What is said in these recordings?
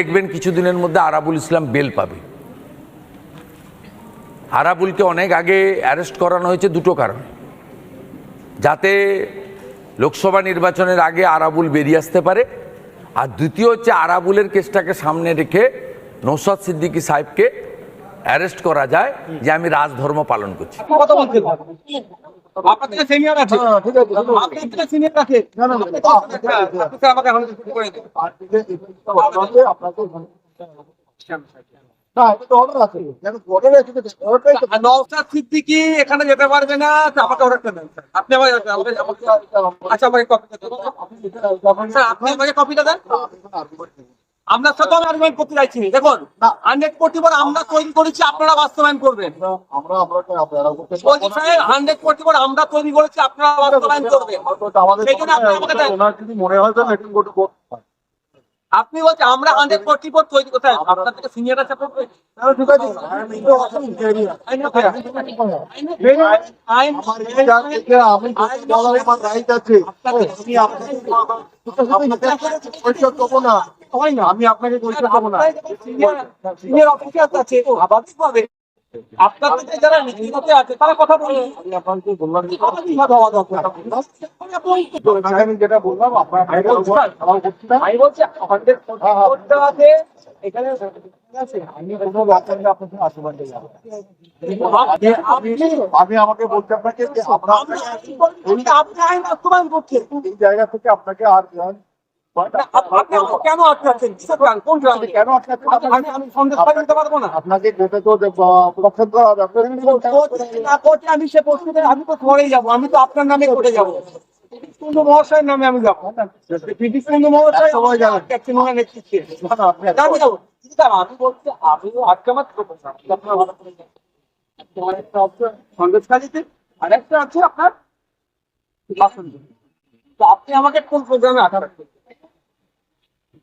দেখবেন কিছুদিনের মধ্যে আরাবুল ইসলাম বেল পাবে। আরাবুলকে অনেক আগে অ্যারেস্ট করানো হয়েছে দুটো কারণে। যাতে লোকসভা নির্বাচনের আগে আরাবুল বেরিয়ে আসতে পারে, আর দ্বিতীয় হচ্ছে আরাবুলের কেসটাকে সামনে রেখে নৌসাদ সিদ্দিকী সাহেবকে অ্যারেস্ট করা যায় যে আমি রাজধর্ম পালন করছি। আপনার থেকে সিনিয়র আছে আপনার থেকে সিনিয়র আছে আপনি আমাকে এখন করে দিন। আর যেতে পারবে না আমাকে অর্ডারটা দেন আপনি আমাকে আচ্ছা আমাকে কপিটা দেন। স্যার আপনি আমাকে কপিটা দেন। আমরা সাথে আমি আর্গুমেন্ট করতে চাইছি। দেখুন হান্ড্রেড কোটি বার আমরা তৈরি করেছি আপনারা বাস্তবায়ন করবেন আমরা বলছি স্যার হান্ড্রেড কোটি বার আমরা তৈরি করেছি আপনারা বাস্তবায়ন করবেন আমাদের সেই জন্য আপনারা আমাকে মনে হয় তো মিটিং করতে করতে পারেন। আপনি বলছেন আমরা হান্ড্রেড ফোর্টি ফোর তৈরি করতে আপনার থেকে সিনিয়র আছে আমি আপনাকে পরিচয় দেবো না। সিনিয়র অফিসার আছে। স্বাভাবিকভাবে আপনার থেকে যারা নীতিগত আছে তারা কথা বলে আমি আপনাকে বললাম হওয়া দরকার? যেটা বললাম আপনার বলছি হান্ড্রেড আছে এখানে আমাকে বলতে আপনাকে এই জায়গা থেকে আপনাকে আর আপনাকে কোর্টে তো আমি সে প্রশ্নতে আমি তো যাব আমি তো আপনার নামে কোর্টে যাব। কুন্দ মহাশয়ের নামে আমি যাব। পিটি কুন্দ মহাশয় সবাই যাবেন। ক্যাপ্টেন মহান নেতৃত্বে আপনি যাব। আমি বলছি আমি আজকে আমার আপনার ভালো করে যান। তোমার একটা হচ্ছে সন্দেশখালিতে আর একটা আছে আপনার? তো আপনি আমাকে কোন প্রোগ্রামে আঠা রাখবেন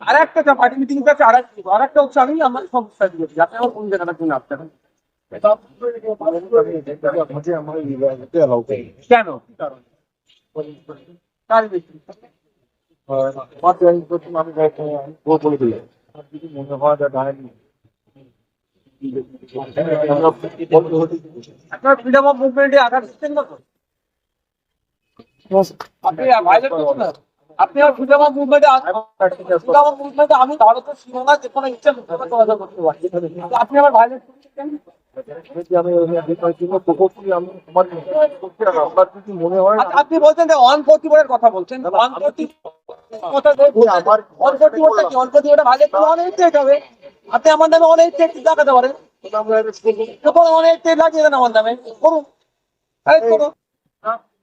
আরেকটা পার্টি মিটিং আছে আর একটা হচ্ছে আমি আমার সমস্যা দিয়ে দিই। আপনি আমার কোন জায়গাটা কোন? আপনার আপনার ফ্রিডম অফ মুভমেন্টে আঘাত দিচ্ছেন না তো আপনি ভাইলেট করছেন না? আপনি আর ফ্রিডম অফ মুভমেন্টে ফ্রিডম অফ মুভমেন্টে আমি ভারতের সীমানা যে কোনো ইচ্ছা চলাচল করতে পারি। আপনি আবার ভাইলেট করছেন কেন? আমি প্রকল্পটি আমি তোমার করতে আপনার যদি মনে হয় আচ্ছা, আপনি বলছেন যে ওয়ান ফোর্টি কথা বলছেন আমার ফোর্টি বোর্ডটা কি অনেক চেক হবে। আপনি আমার নামে অনেক চেক দেখাতে পারেন। আমরা অনেক চেক লাগিয়ে দেন আমার নামে। করুন করুন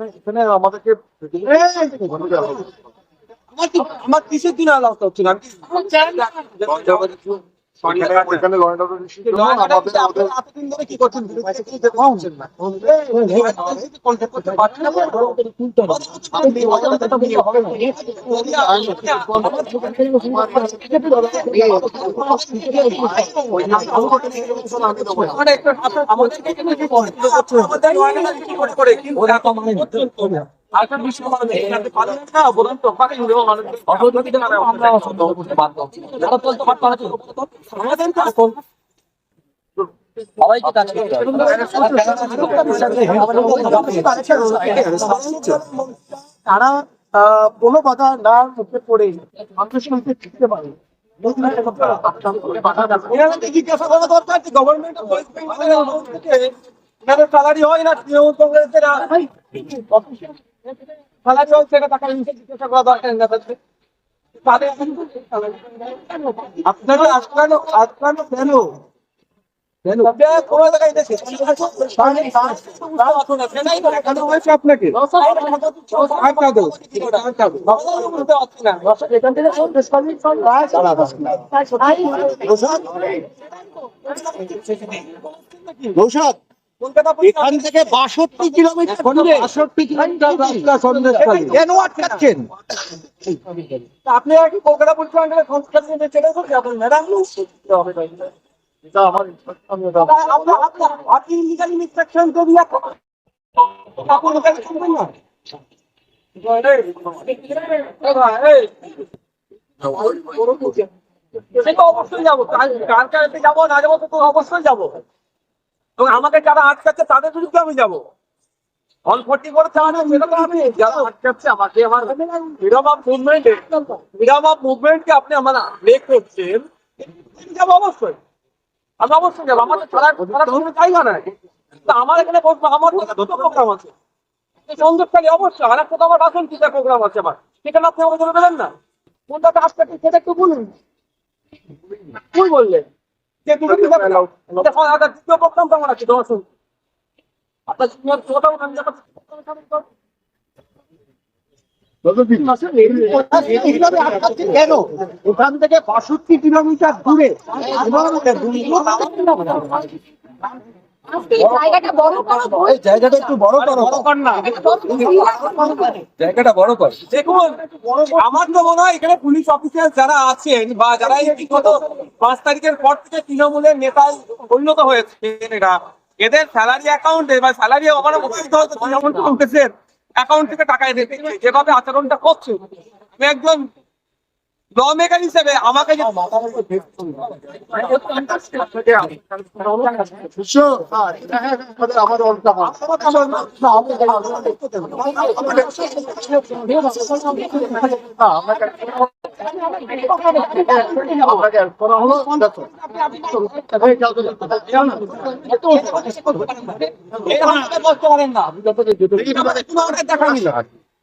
এখানে আমাদেরকে আমার কি আমার কিসের দিন আলাদা হচ্ছে না। আমি কি ইস্যু আমাদের সবাইকে কাজ করতে তারা কোনো কথা না মুখে পড়ে মানুষের মধ্যে শিখতে পারে। জিজ্ঞাসা করা দরকার যে গভর্নমেন্ট হয় না তৃণমূল কংগ্রেসের স্যালারি হয় সেটা টাকা জিজ্ঞাসা করা দরকার এনাদেরকে তাদের আপনাকে আটকানো আটকানো কেন হয়েছে আপনাকে? এখান থেকে বাষট্টি কিলোমিটার বাষট্টি কিলোমিটার রাস্তা সন্দেশখালী কেন আটকাচ্ছেন আপনি আর কি কলকাতা পুলিশ আন্ডারে কনস্ট্রাকশন ছেড়ে করছে আপনার ম্যাডাম আপনি ইলিগাল ইনস্ট্রাকশন তো দিয়া আপনি লোকাল শুনবেন না? অবশ্যই যাব। কার কার কাছে যাব না যাব তো তো অবশ্যই যাব। এবং আমাকে যারা আটকাচ্ছে তাদের বিরুদ্ধে আমি যাব। করে চালানো সেটা তো আমি যারা আটকাচ্ছে আমাকে আমার freedom of movement freedom of মুভমেন্টকে আপনি আমার ব্রেক করছেন যাব অবশ্যই। আমি অবশ্যই যাব। আমাদের ছাড়া ছাড়া কোনো জায়গা নাই। তো আমার এখানে বসবো আমার দুটো প্রোগ্রাম আছে। অবশ্যই। আর একটা তো আমার বাসন কিসের প্রোগ্রাম আছে আমার। সেখানে আপনি আমাকে বলে দেবেন না কোনটাতে আসতে সেটা একটু বলুন। বললেন? কেন? ওখান থেকে বাষট্টি কিলোমিটার দূরে। জায়গাটা বড় করো এই জায়গাটা একটু বড় করো। জায়গাটা বড় কর দেখুন আমার তো মনে হয় এখানে পুলিশ অফিসার যারা আছেন বা যারা এই বিগত পাঁচ তারিখের পর থেকে তৃণমূলের নেতায় পরিণত হয়েছে এরা। এদের স্যালারি অ্যাকাউন্টে বা স্যালারি আমার মুখস্থ হয়তো তৃণমূল কংগ্রেসের অ্যাকাউন্ট থেকে টাকা এদের যেভাবে আচরণটা করছে। আমি একজন ল মেকার হিসেবে আমাকে যে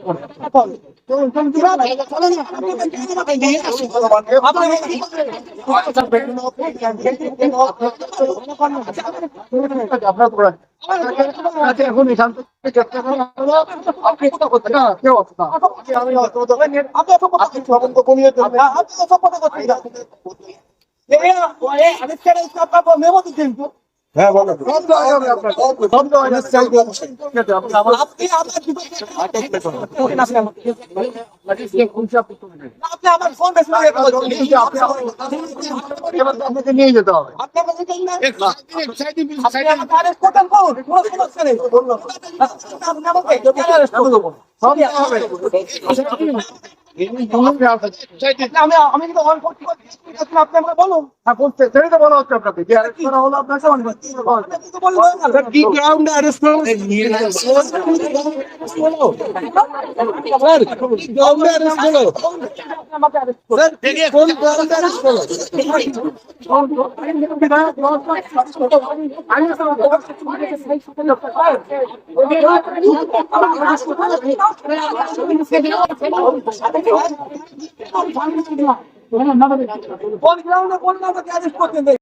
এখন এখান থেকে আমি এই আপনার হ্যাঁ আপনি আমার নিয়ে যেতে হবে। আমি আমি কিন্তু অন করতে করতে আপনি আমাকে বলুন। হ্যাঁ বলতে সেটাই তো বলা হচ্ছে আপনাকে। যে করা হলো কি গ্রাউন্ড অ্যারেস্ট করো গ্রাউন্ড করো আমাকে arrest করুন। স্যার কোন গ্রাউন্ড কোন গ্রাউন্ডে কোন আমাকে অ্যারেস্ট করতেন